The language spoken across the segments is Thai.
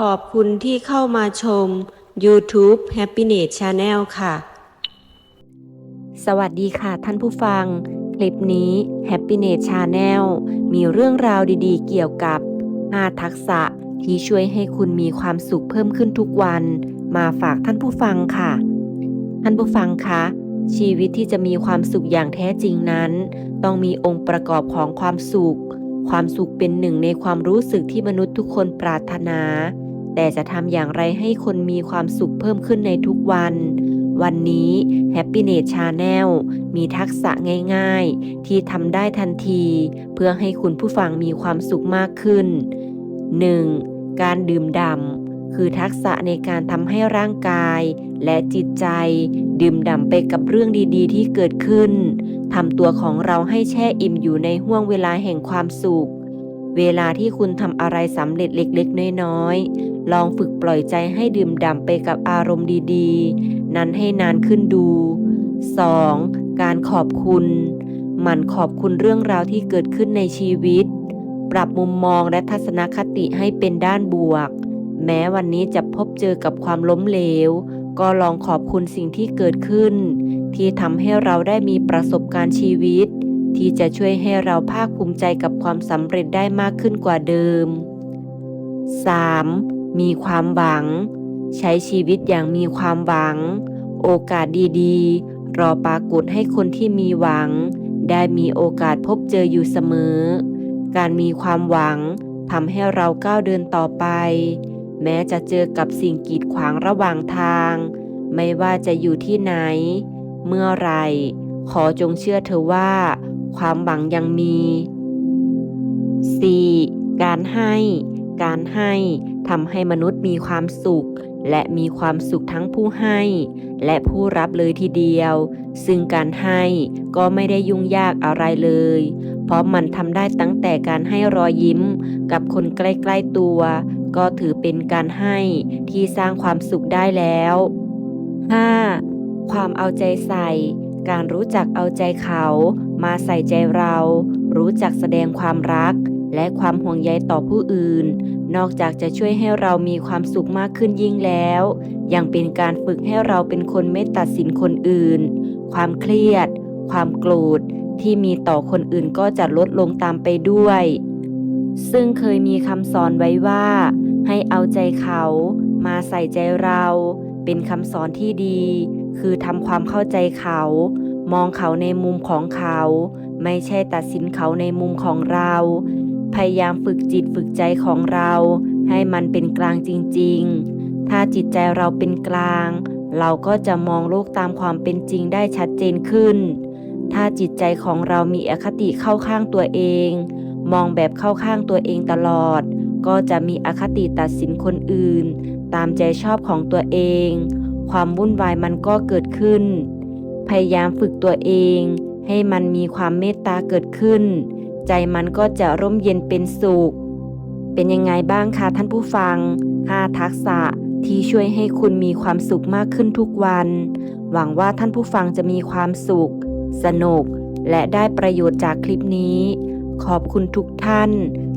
ขอบคุณที่เข้ามาชม YouTube Happiness Channel ค่ะ สวัสดีค่ะท่านผู้ฟัง คลิปนี้ Happiness Channel มีเรื่องราวดีๆ เกี่ยวกับ 5 ทักษะที่ช่วยให้คุณมีความสุขเพิ่มขึ้นทุกวัน มาฝากท่านผู้ฟังค่ะ ท่านผู้ฟังคะชีวิตที่จะมีความสุขอย่างแท้จริงนั้น ต้องมีองค์ประกอบของความสุข ความสุขเป็นหนึ่งในความรู้สึกที่มนุษย์ทุกคนปรารถนา แต่จะทำอย่างไรให้คนมีความสุขเพิ่มขึ้นในทุกวัน วันนี้ Happiness Channel มีทักษะง่ายๆ ที่ทำได้ทันที เพื่อให้คุณผู้ฟังมีความสุขมากขึ้น 1. การดื่มด่ำคือทักษะในการทำให้ร่างกาย และจิตใจ ดื่มด่ำไปกับเรื่องดีๆ ที่เกิดขึ้นทำตัวของเราให้แช่อิ่มอยู่ในห่วงเวลาแห่งความสุข เวลาที่คุณทำอะไรสำเร็จเล็กๆ น้อยๆ ลองฝึกปล่อยใจให้ดื่มด่ำไปกับอารมณ์ดีๆ นั้นให้นานขึ้นดู 2. การขอบคุณ หมั่นขอบคุณเรื่องราวที่เกิดขึ้นในชีวิต ปรับมุมมองและทัศนคติให้เป็นด้านบวก แม้วันนี้จะพบเจอกับความล้มเหลว ก็ลองขอบคุณสิ่งที่เกิดขึ้น ที่ทำให้เราได้มีประสบการณ์ชีวิต ที่จะช่วยให้เราภาคภูมิใจกับความสำเร็จได้มากขึ้นกว่าเดิม 3. มีความหวัง ใช้ชีวิตอย่างมีความหวัง โอกาสดีๆ รอปรากฏให้คนที่มีหวัง ได้มีโอกาสพบเจออยู่เสมอ การมีความหวังทำให้เราก้าวเดินต่อไป แม้จะเจอกับสิ่งกีดขวางระหว่างทาง ไม่ว่าจะอยู่ที่ไหน เมื่อไรขอจงเชื่อเธอว่า ความหวังยังมี 4. การให้ การให้ทำให้มนุษย์มีความสุข และมีความสุขทั้งผู้ให้ และผู้รับเลยทีเดียว ซึ่งการให้ก็ไม่ได้ยุ่งยากอะไรเลย เพราะมันทำได้ตั้งแต่การให้รอยยิ้ม กับคนใกล้ๆตัว ก็ถือเป็นการให้ที่สร้างความสุขได้แล้ว 5. ความเอาใจใส่ การรู้จักเอาใจเขา มาใส่ใจเรา รู้จักแสดงความรัก และความห่วงใยต่อผู้อื่น นอกจากจะช่วยให้เรามีความสุขมากขึ้นยิ่งแล้ว ยังเป็นการฝึกให้เราเป็นคนไม่ตัดสินคนอื่น ความเครียด ความโกรธที่มีต่อคนอื่นก็จะลดลงตามไปด้วย ซึ่งเคยมีคำสอนไว้ว่า ให้เอาใจเขามาใส่ใจเรา เป็นคำสอนที่ดี คือทำความเข้าใจเขา มองเขาในมุมของเขา ไม่ใช่ตัดสินเขาในมุมของเรา พยายามฝึกจิตฝึกใจของเรา ให้มันเป็นกลางจริง ๆ ถ้าจิตใจเราเป็นกลาง เราก็จะมองโลกตามความเป็นจริงได้ชัดเจนขึ้น ถ้าจิตใจของเรามีอคติเข้าข้างตัวเอง มองแบบเข้าข้างตัวเองตลอด ก็จะมีอคติตัดสินคนอื่น ตามใจชอบของตัวเอง ความวุ่นวายมันก็เกิดขึ้น พยายามฝึกตัวเอง ให้มันมีความเมตตาเกิดขึ้น ใจมันก็จะร่มเย็นเป็นสุข เป็นยังไงบ้างคะท่านผู้ฟัง 5 ทักษะที่ช่วยให้คุณมีความสุขมากขึ้นทุกวัน หวังว่าท่านผู้ฟังจะมีความสุข สนุก และได้ประโยชน์จากคลิปนี้ ขอบคุณทุกท่าน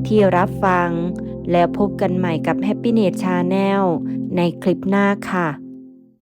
ที่รับฟัง แล้วพบกันใหม่กับ Happiness Channel ในคลิปหน้าค่ะ